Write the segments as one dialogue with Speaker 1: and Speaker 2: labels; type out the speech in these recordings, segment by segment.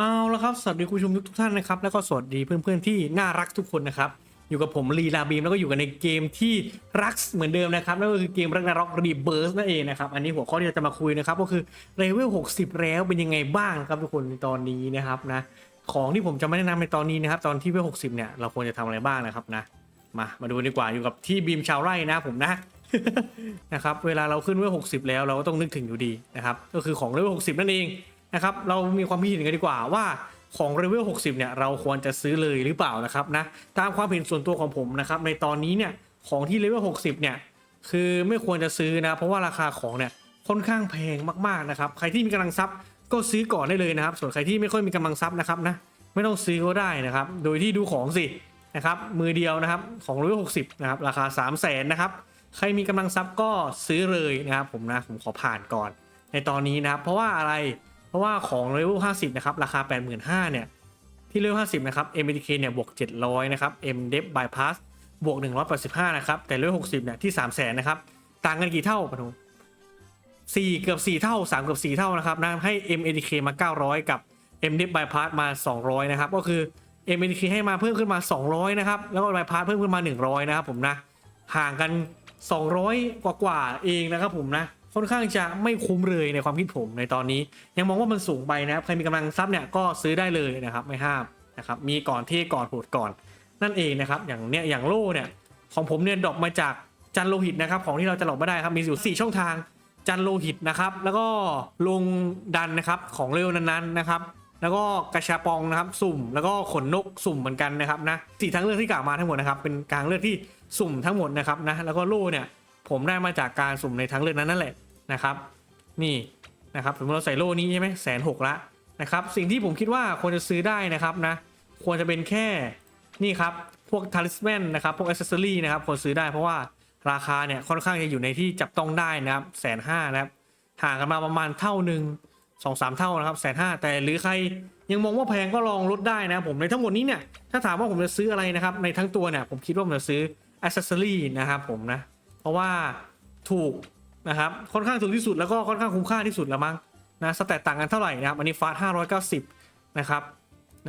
Speaker 1: เอาละครับ สวัสดีคุณผู้ชมทุกท่านนะครับ แล้วก็สวัสดีเพื่อนๆที่น่ารักทุกคนนะครับ อยู่กับผมลีลาบีมแล้วก็อยู่กันในเกมที่รักเหมือนเดิมนะครับนั่นก็คือเกมรักนาร็อกรีเบิร์สนั่นเองนะครับ อันนี้หัวข้อที่เราจะมาคุยนะครับ ก็คือเลเวล60 แล้วเป็นยังไงบ้างครับทุกคนในตอนนี้นะครับนะ ของที่ผมจะไม่แนะนำในตอนนี้นะครับ ตอนที่เวล60 เนี่ย เราควรจะทำอะไรบ้างนะครับนะ มา มาดูดีกว่า อยู่กับที่บีมชาวไร่นะผมนะนะครับ เวลาเราขึ้นเวล60 แล้วเราก็ต้องนึกถึงอยู่ดีนะครับ ก็คือของเลเวล60 นั่นเอง นะครับเรามีความคิดเห็นกันดีกว่าว่าของเลเวล60 เนี่ย เราควรจะซื้อเลยหรือเปล่านะครับนะตามความเห็นส่วนตัวของผมนะครับในตอนนี้เนี่ยของที่เลเวล60 เนี่ย คือไม่ควรจะซื้อนะ เพราะว่าราคาของเนี่ยค่อนข้างแพงมากๆนะครับใครที่มีกำลังทรัพย์ก็ซื้อก่อนได้เลยนะครับ ส่วนใครที่ไม่ค่อยมีกำลังทรัพย์นะครับนะไม่ต้องซื้อก็ได้นะครับ โดยที่ดูของสินะครับมือเดียวนะครับของร้อยหกสิบนะครับราคา 3 0 0แสนนะครับใครมีกำลังทรัพย์ก็ซื้อเลยนะครับผมนะผมขอผ่านก่อน ในตอนนี้นะครับเพราะว่าอะไร เพราะว่าของเลเวล50 นะครับ ราคา 85,000เนี่ย ที่เลเวล50 นะครับ MDK เนี่ย บวก 700 นะครับ MDEP Bypass บวก 185 นะครับ แต่เลเวล60 เนี่ย ที่ 3 0 0แสนนะครับ ต่างกันกี่เท่าปะทุสี่เกือบ4 เท่า 3 เกือบ 4 เท่านะครับนะให้ MDK มา 900 กับ MDEP Bypass มา 200 นะครับ ก็คือ MDK ให้มาเพิ่มขึ้นมา 200 นะครับ แล้วก็ Bypass เพิ่มขึ้นมา 100 นะครับผมนะ ห่างกัน 200 กว่ากว่าเองนะครับผมนะ ค่อนข้างจะไม่คุ้มเลยในความคิดผมในตอนนี้ ยังมองว่ามันสูงไปนะครับ ใครมีกำลังทรัพย์เนี่ยก็ซื้อได้เลยนะครับไม่ห้ามนะครับมีก่อนเท่ก่อนโหดก่อน นั่นเองนะครับอย่างเนี้ยอย่างโล่เนี่ยของผมเนี่ยดรอปมาจากจันโลหิตนะครับของที่เราจะหลอกไม่ได้ครับมีอยู่4ช่องทางจันโลหิตนะครับ แล้วก็ลงดันนะครับของเร็วนั้นๆนะครับ แล้วก็กระชาปองนะครับสุ่ม แล้วก็ขนนกสุ่มเหมือนกันนะครับนะสี่ทางเลือกที่กล่าวมาทั้งหมดนะครับเป็นการเลือกที่สุ่มทั้งหมดนะครับนะแล้วก็โล่เนี่ยผมได้มาจากการสุ่มในทางเลือกนั้นนั่นแหละ นะครับ นี่นะครับสมมติเราใส่โล่นี้ใช่ไหมแสนหกละนะครับ สิ่งที่ผมคิดว่าควรจะซื้อได้นะครับนะ ควรจะเป็นแค่นี่ครับ พวกทาริสแมนนะครับ พวกอ c เซสซอรี่นะครับควรซื้อได้เพราะว่าราคาเนี่ยค่อนข้างจะอยู่ในที่จับต้องได้นะครับแสนห้านะครับห่างกันมาประมาณเท่าหนึ่งสองสามเท่านะครับแสนห้าแต่หรือใครยังมองว่าแพงก็ลองลดได้นะครับผมในทั้งหมดนี้เนี่ยถ้าถามว่าผมจะซื้ออะไรนะครับในทั้งตัวเนี่ยผมคิดว่าผมจะซื้ออ c เซสซอรี่นะครับผมนะ เพราะว่าถูก นะครับค่อนข้างถูกที่สุดแล้วก็ค่อนข้างคุ้มค่าที่สุดแล้วมั้งนะสแตทต่างกันเท่าไหร่นะครับอันนี้ฟาสห้าร้อยเก้าสิบนะครับ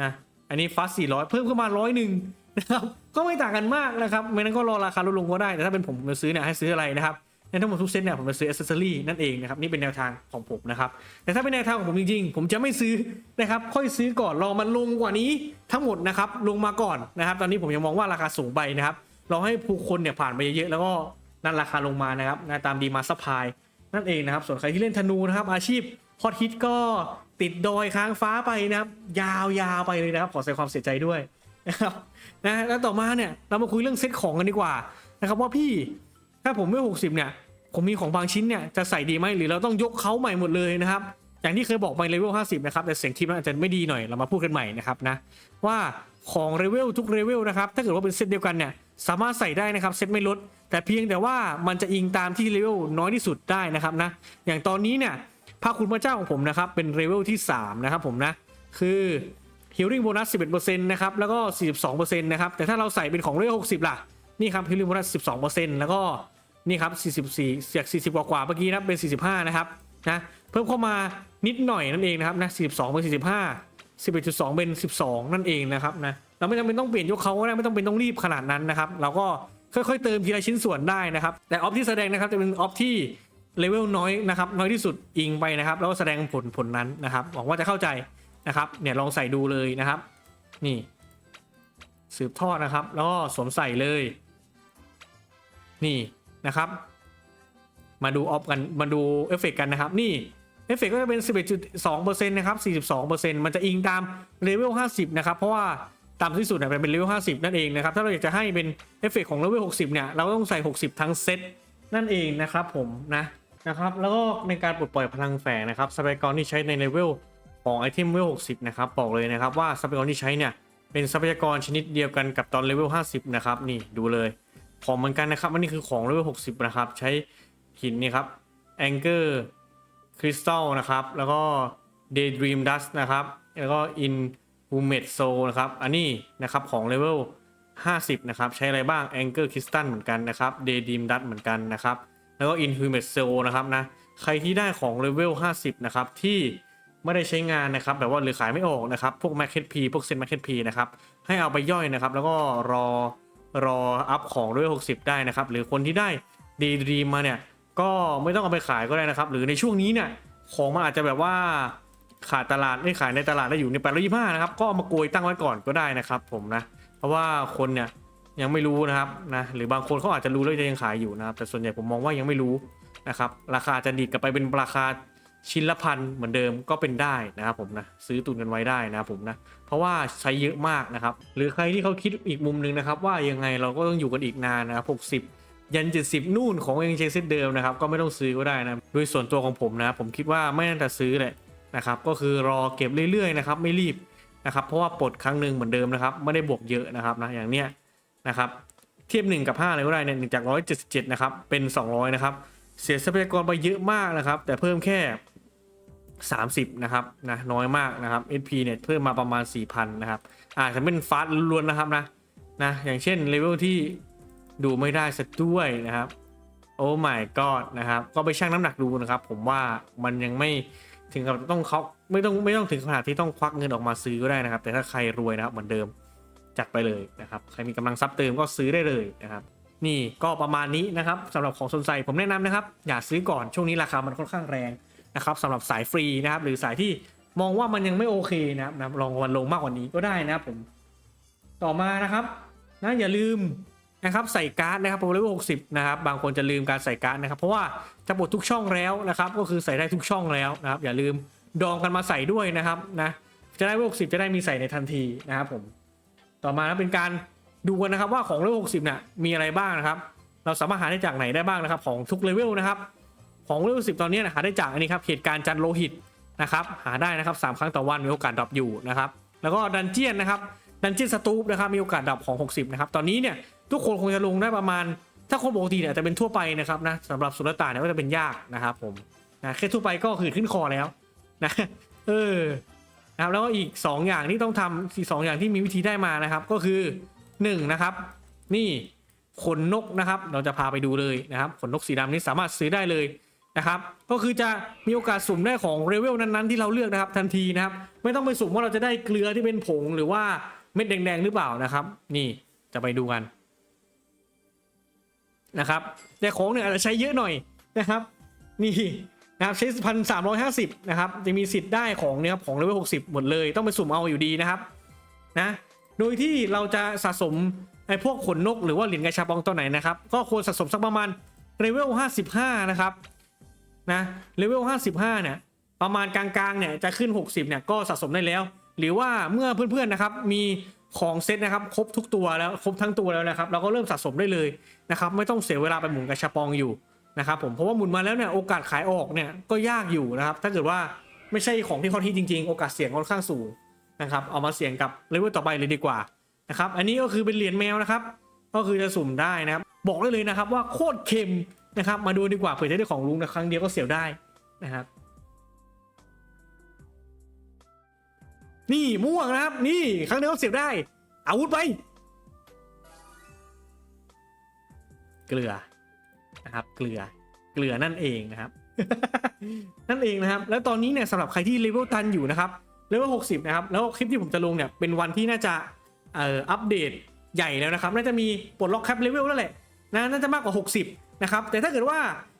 Speaker 1: นะอันนี้ฟาสสี่ร้อยเพิ่มขึ้นมาร้อยหนึ่งนะครับก็ไม่ต่างกันมากนะครับไม่นั้นก็รอราคาลดลงก็ได้แต่ถ้าเป็นผมจะซื้อเนี่ยให้ซื้ออะไรนะครับในทั้งหมดทุกเซตเนี่ยผมจะซื้ออ c เซสซอรี่นั่นเองนะครับนี่เป็นแนวทางของผมนะครับแต่ถ้าเป็นแนวทางของผมจริงๆ ผมจะไม่ซื้อนะครับค่อยซื้อก่อนรอมันลงกว่านี้ทั้งหมดนะครับลงมาก่อนนะครับตอนนี้ผมยังมองว่าราคาสูงไปนะครับเราให้ผู้คนเนี่ยผ่านไปเยอะๆแล้วก็ นั่นราคาลงมานะครับตามดีมาสพายนั่นเองนะครับ ส่วนใครที่เล่นธนูนะครับ อาชีพฮอตฮิตก็ติดดอยค้างฟ้าไปนะครับ ยาวๆไปเลยนะครับ ขอแสดงความเสียใจด้วยนะครับนะแล้วต่อมาเนี่ยเรามาคุยเรื่องเซ็ตของกันดีกว่านะครับว่าพี่ถ้าผมไม่หกสิบเนี่ยผมมีของบางชิ้นเนี่ยจะใส่ดีไหมหรือเราต้องยกเขาใหม่หมดเลยนะครับ อย่างที่เคยบอกไปเลเวล50 นะครับ แต่เสียงทีมมันอาจจะไม่ดีหน่อยเรามาพูดกันใหม่นะครับนะว่าของเลเวลทุกเลเวลนะครับถ้าเกิดว่าเป็นเซตเดียวกันเนี่ย สามารถใส่ได้นะครับเซตไม่ลด แต่เพียงแต่ว่ามันจะอิงตามที่เลเวลน้อยที่สุดได้นะครับนะอย่างตอนนี้เนี่ยพระคุณพระเจ้าของผมนะครับเป็นเลเวลที่ 3 นะครับผมนะคือ healing bonus 11%นะครับแล้วก็ 42%นะครับแต่ถ้าเราใส่เป็นของเลเวล60 ล่ะ นี่ครับ healing bonus 12%แล้วก็นี่ครับ44จาก40 กว่ากว่าๆเมื่อกี้นะเป็น 45 นะครับนะเพิ่มเข้ามานิดหน่อยนั่นเองนะครับนะ42เป็น45 11.2 เป็น 12 นั่นเองนะครับนะ เราไม่จำเป็นต้องเปลี่ยนยกเขาก็ได้ไม่ต้องเป็นต้องรีบขนาดนั้นนะครับเราก็ค่อยๆเติมทีละชิ้นส่วนได้นะครับ แต่ออฟที่แสดงนะครับจะเป็นออฟที่เลเวลน้อยนะครับน้อยที่สุดอิงไปนะครับ แล้วก็แสดงผลผลนั้นนะครับหวังว่าจะเข้าใจนะครับเนี่ยลองใส่ดูเลยนะครับ นี่ สืบทอดนะครับ แล้วก็สวมใส่เลย นี่นะครับ มาดูออฟกันมาดูเอฟเฟกกันนะครับ นี่เอฟเฟกก็จะเป็น 11.2%นะครับ 42%มันจะอิงตามเลเวล50 นะครับ เพราะว่า ต่ำที่สุดเนี่ยเป็นเลเวล50 นั่นเองนะครับ ถ้าเราอยากจะให้เป็นเอฟเฟกของเลเวล60 เนี่ย เราก็ต้องใส่ 60 ทั้งเซตนั่นเองนะครับผมนะนะครับแล้วก็ในการปลดปล่อยพลังแฝงนะครับทรัพยากรที่ใช้ในเลเวลของไอเทมเลเวล60 นะครับบอกเลยนะครับว่าทรัพยากรที่ใช้เนี่ยเป็นทรัพยากรชนิดเดียวกันกับตอนเลเวล50 นะครับนี่ดูเลยของเหมือนกันนะครับอันนี้คือของเลเวล60 นะครับ ใช้หินนี่ครับ Anchor คริสตัลนะครับแล้วก็ Daydream Dust นะครับแล้วก็ In h u m e d Soul นะครับ อันนี้นะครับของเลเวล 50 นะครับ ใช้อะไรบ้าง Anchor Crystal เหมือนกันนะครับ Daydream Dust เหมือนกันนะครับ แล้วก็ In h u m e d Soul นะครับนะ ใครที่ได้ของเลเวล 50 นะครับ ที่ไม่ได้ใช้งานนะครับ แบบว่าหรือขายไม่ออกนะครับ พวก m a c เ p พวกเซน m a c เ p นะครับ ให้เอาไปย่อยนะครับ แล้วก็รอรออัพของด้วย60 ได้นะครับ หรือคนที่ได้ดีดีมาเนี่ยก็ไม่ต้องเอาไปขายก็ได้นะครับ หรือในช่วงนี้เนี่ยของมันอาจจะแบบว่า ขาดตลาดไม่ขายในตลาดได้อยู่ในแปดร้อยยี่ห้านะครับ ก็เอามาโกยตั้งไว้ก่อนก็ได้นะครับผมนะ เพราะว่าคนเนี่ยยังไม่รู้นะครับนะหรือบางคนเขาอาจจะรู้แล้วจะยังขายอยู่นะครับ แต่ส่วนใหญ่ผมมองว่ายังไม่รู้นะครับราคาจะดีดกลับไปเป็นราคาชิ้นละพันเหมือนเดิมก็เป็นได้นะครับผมนะซื้อตุนกันไว้ได้นะครับผมนะเพราะว่าใช้เยอะมากนะครับ หรือใครที่เขาคิดอีกมุมหนึงนะครับ ว่ายังไงเราก็ต้องอยู่กันอีกนานนะครับ60ยัน 70 นู่นของเองเชเซตเดิมนะครับ ก็ไม่ต้องซื้อก็ได้นะโดยส่วนตัวของผมนะผมคิดว่าไม่น่าจะซื้อแหละ นะครับก็คือรอเก็บเรื่อยๆนะครับไม่รีบนะครับเพราะว่าปลดครั้งหนึ่งเหมือนเดิมนะครับไม่ได้บวกเยอะนะครับนะอย่างเนี้ยนะครับเทียบ 1 กับ 5 เลยก็ได้เนี่ยหนึ่งจาก 177 นะครับ เป็น 200 นะครับ เสียทรัพยากรไปเยอะมากนะครับ แต่เพิ่มแค่ 30 นะครับนะน้อยมากนะครับ SP เนี่ยเพิ่มมาประมาณ 4,000 นะครับอาจจะเป็นฟาส์ล้วนนะครับนะนะอย่างเช่นเลเวลที่ดูไม่ได้สักด้วยนะครับ โอ้ my god นะครับ ก็ไปชั่งน้ำหนักดูนะครับ ผมว่ามันยังไม่ ถึงกับต้องเขาไม่ต้องไม่ต้องถึงขนาดที่ต้องควักเงินออกมาซื้อก็ได้นะครับ แต่ถ้าใครรวยนะครับเหมือนเดิมจัดไปเลยนะครับใครมีกำลังทรัพย์เติมก็ซื้อได้เลยนะครับ นี่ก็ประมาณนี้นะครับสำหรับของสนใจผมแนะนำนะครับ อย่าซื้อก่อนช่วงนี้ราคามันค่อนข้างแรงนะครับสำหรับสายฟรีนะครับ หรือสายที่มองว่ามันยังไม่โอเคนะครับลองวันลงมากกว่านี้ก็ได้นะครับผมต่อมานะครับนะอย่าลืม นะครับใส่การ์ดนะครับโปรเลเวล60นะครับบางคนจะลืมการใส่การ์ดนะครับเพราะว่าจะปลดทุกช่องแล้วนะครับก็คือใส่ได้ทุกช่องแล้วนะครับอย่าลืมดองกันมาใส่ด้วยนะครับนะจะได้เลเวล60จะได้มีใส่ในทันทีนะครับผมต่อมานะเป็นการดูกันนะครับว่าของเลเวล60เนี่ยมีอะไรบ้างนะครับ เราสามารถหาได้จากไหนได้บ้างนะครับของทุกเลเวลนะครับของเลเวล10ตอนนี้นะหาได้จากอันนี้ครับเหตุการณ์จันโลหิตนะครับหาได้นะครับ3ครั้งต่อวันมีโอกาสดรอปอยู่นะครับแล้วก็ดันเจียนนะครับ ดันเจียนสตูปนะครับมีโอกาสดรอปของ 60 นะครับ ตอนนี้เนี่ยทุกคนคงจะลงได้ประมาณ ถ้าคนปกติเนี่ยจะเป็นทั่วไปนะครับนะสำหรับสุลต่านเนี่ยก็จะเป็นยากนะครับผมนะแค่ทั่วไปก็คือขึ้นคอแล้วนะเออนะครับแล้วก็อีก 2 อย่างที่ต้องทำอีกสองอย่างที่มีวิธีได้มานะครับ ก็คือ1นะครับ นี่ขนนกนะครับ เราจะพาไปดูเลยนะครับขนนกสีดำนี่สามารถซื้อได้เลยนะครับ ก็คือจะมีโอกาสสุ่มได้ของเลเวลนั้นๆที่เราเลือกนะครับทันทีนะครับ ไม่ต้องไปสุ่มว่าเราจะได้เกลือที่เป็นผงหรือว่า เม็ดแดงๆหรือเปล่านะครับ นี่จะไปดูกันนะครับแต่ของเนี่ยอาจจะใช้เยอะหน่อยนะครับ นี่นะครับใช้พันสามร้อยห้าสิบนะครับจะมีสิทธิ์ได้ของเนี่ยครับของเลเวลหกสิบหมดเลยต้องไปสุ่มเอาอยู่ดีนะครับนะโดยที่เราจะสะสมไอ้พวกขนนกหรือว่าเหรียญกระชาปองตัวไหนนะครับ ก็ควรสะสมสักประมาณเลเวลห้าสิบห้านะครับนะเลเวลห้าสิบห้าเนี่ยประมาณกลางๆเนี่ยจะขึ้น60เนี่ยก็สะสมได้แล้ว หรือว่าเมื่อเพื่อนๆนะครับมีของเซตนะครับครบทุกตัวแล้วครบทั้งตัวแล้วนะครับเราก็เริ่มสะสมได้เลยนะครับไม่ต้องเสียเวลาไปหมุนกระชับปองอยู่นะครับผมเพราะว่าหมุนมาแล้วเนี่ยโอกาสขายออกเนี่ยก็ยากอยู่นะครับถ้าเกิดว่าไม่ใช่ของที่ฮอตฮิตจริง ๆ โอกาสเสี่ยงค่อนข้างสูงนะครับเอามาเสี่ยงกับเลเวลต่อไปเลยดีกว่านะครับอันนี้ก็คือเป็นเหรียญแมวนะครับก็คือจะสุ่มได้นะครับบอกได้เลยนะครับว่าโคตรเค็มนะครับมาดูดีกว่าเผื่อจะได้ของลุงนะครั้งเดียวก็เสียวได้นะครับ นี่ม่วงนะครับ นี่ครั้งเดียวก็เสียบได้ อาวุธไป เกลือนะครับ เกลือ เกลือนั่นเองนะครับ นั่นเองนะครับ แล้วตอนนี้เนี่ยสำหรับใครที่เลเวลตันอยู่นะครับเลเวล60นะครับ แล้วคลิปที่ผมจะลงเนี่ยเป็นวันที่น่าจะเอ่ออัปเดตใหญ่แล้วนะครับ น่าจะมีปลดล็อกแคปเลเวลแล้วแหละนะน่าจะมากกว่า 60 นะครับ แต่ถ้าเกิดว่า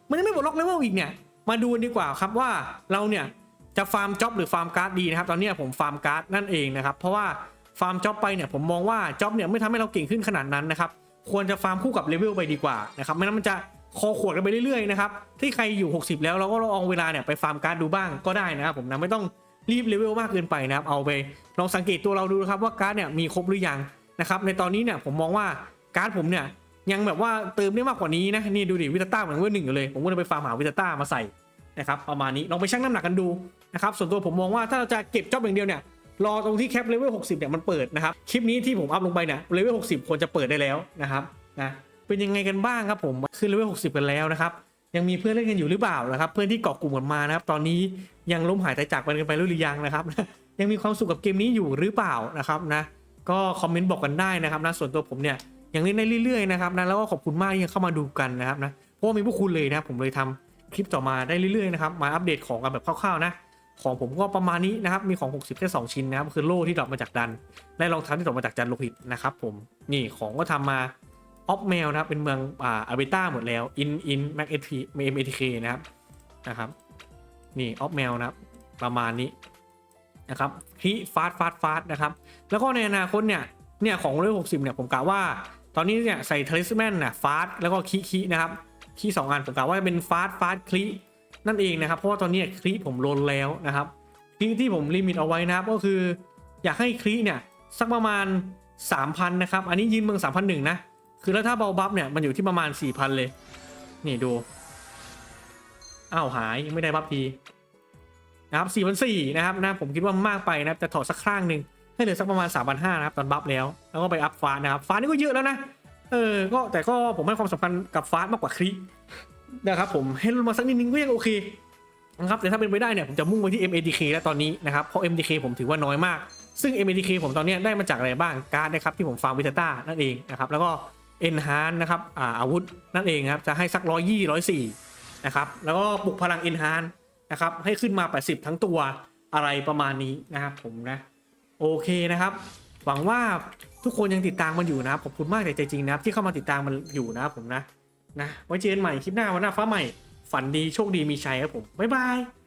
Speaker 1: มันยังไม่ปลดล็อกเลเวลอีกเนี่ย มาดูดีกว่าครับว่าเราเนี่ย จะฟาร์มจ็อบหรือฟาร์มการ์ดดีนะครับตอนนี้ผมฟาร์มการ์ดนั่นเองนะครับเพราะว่าฟาร์มจ็อบไปเนี่ยผมมองว่าจ็อบเนี่ยไม่ทำให้เราเก่งขึ้นขนาดนั้นนะครับควรจะฟาร์มคู่กับเลเวลไปดีกว่านะครับไม่งั้นมันจะคอขวดกันไปเรื่อยๆนะครับที่ใครอยู่ 60 แล้วเราก็ลองเวลาเนี่ยไปฟาร์มการ์ดดูบ้างก็ได้นะครับผมนะไม่ต้องรีบเลเวลมากเกินไปนะครับเอาไปลองสังเกตตัวเราดูนะครับว่าการ์ดเนี่ยมีครบหรือยังนะครับในตอนนี้เนี่ยผมมองว่าการ์ดผมเนี่ยยังแบบว่าเติมได้มากกว่านี้นะนี่ดูดิวิตาต้าเหมือนเวอร์หนึ่งอยู่เลยผมก็เลยไปฟาร์มหาวิตาต้ามาใส่ นะครับประมาณนี้ลองไปชั่งน้ำหนักกันดูนะครับส่วนตัวผมมองว่าถ้าเราจะเก็บจ็อบอย่างเดียวเนี่ยรอตรงที่แคปเลเวล60เนี่ยมันเปิดนะครับคลิปนี้ที่ผมอัพลงไปเนี่ยเลเวล60ควรจะเปิดได้แล้วนะครับนะเป็นยังไงกันบ้างครับผมขึ้นเลเวล60กันแล้วนะครับยังมีเพื่อนเล่นกันอยู่หรือเปล่านะครับเพื่อนที่เกาะกลุ่มกันมานะครับตอนนี้ยังล้มหายตายจากกันไปหรือยังนะครับ ยังมีความสุขกับเกมนี้อยู่หรือเปล่านะครับนะก็คอมเมนต์บอกกันได้นะครับนะส่วนตัวผมเนี่ยยังเล่นได้เรื่อยๆนะครับนะแล้วก็ขอบคุณมากที่ยังเข้ามาดูกันนะครับนะเพราะมีพวกคุณเลยนะผมเลยทำ คลิปต่อมาได้เรื่อยๆนะครับมาอัปเดตของกันแบบคร่าวๆนะของผมก็ประมาณนี้นะครับ มีของ 60 แค่ 2 ชิ้นนะครับ คือโล่ที่ดรอปมาจากดัน และรองเท้าที่ดรอปมาจากจันโลหิตนะครับผม นี่ของก็ทำมาออฟแมวนะครับ เป็นเมืองอ่าอาเบต้าหมดแล้ว อิน อิน แม็กเอทีเอ็มเอทีเคนะครับ นะครับ นี่ออฟแมวนะครับ ประมาณนี้นะครับฮิฟาสฟาสฟาสนะครับ แล้วก็ในอนาคตเนี่ย เนี่ยของร้อยหกสิบเนี่ยผมกะว่า ตอนนี้เนี่ยใส่ทริสแมนน่ะฟาสแล้วก็คีคีนะครับ คีสองอันผมกะว่าจะเป็นฟาสฟาสคลีนั่นเองนะครับ เพราะว่าตอนนี้คลีผมลนแล้วนะครับคลีที่ผมลิมิตเอาไว้นะครับก็คืออยากให้คลีเนี่ยสักประมาณ 3,000นะครับ อันนี้ยืนเมือง3,001นะ คือแล้วถ้าเบาบัฟเนี่ยมันอยู่ที่ประมาณ 4,000 เลย นี่ดู อ้าวหายยังไม่ได้บัฟทีนะครับ4,400นะครับนะผมคิดว่ามากไปนะจะถอดสักข้างหนึ่งให้เหลือสักประมาณ 3,500นะครับตอนบัฟแล้ว แล้วก็ไปอัพฟ้านะครับฟ้านี่ก็เยอะแล้วนะ เออ ก็แต่ก็ผมให้ความสำคัญกับฟ้ามากกว่าคลินะครับผมให้ลดมาสักนิดนึงก็ยังโอเคนะครับแต่ถ้าเป็นไปได้เนี่ยผมจะมุ่งไปที่ MADK แล้วตอนนี้นะครับเพราะ MDK ผมถือว่าน้อยมาก ซึ่ง MADK ผมตอนนี้ได้มาจากอะไรบ้างการ์ดนะครับที่ผมฟาร์มวิตาต้านั่นเองนะครับแล้วก็ Enhance นะครับอาอาวุธนั่นเองครับจะให้สักร้อยยี่ร้อยสี่นะครับแล้วก็ปลุกพลัง Enhance นะครับให้ขึ้นมา 80 ทั้งตัวอะไรประมาณนี้นะครับผมนะโอเคนะครับ หวังว่าทุกคนยังติดตามมันอยู่นะครับขอบคุณมากแต่ใจจริงนะครับที่เข้ามาติดตามมันอยู่นะครับผมนะนะไว้เจอกันใหม่คลิปหน้าวันหน้าฟ้าใหม่ ฝันดีโชคดีมีชัยครับผมบ๊ายบาย